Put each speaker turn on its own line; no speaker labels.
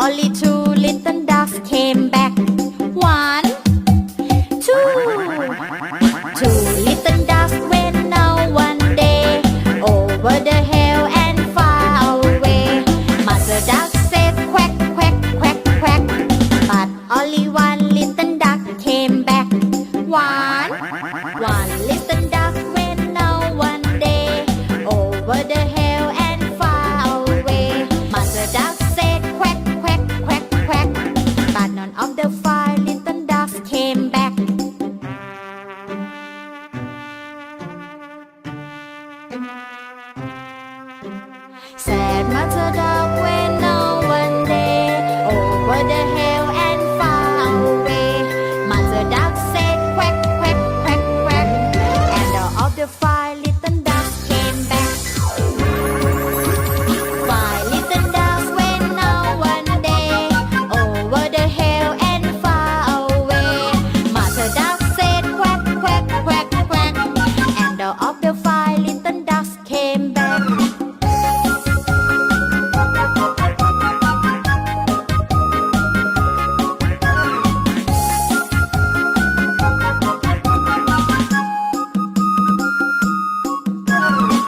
Only two little ducks came back. One, two. Two little ducks went now one day over the hill and far away. Mother duck said quack quack quack quack, but only one little duck came back. One, one little duck went now one day over the hill. Sad mother up went no one day over the head.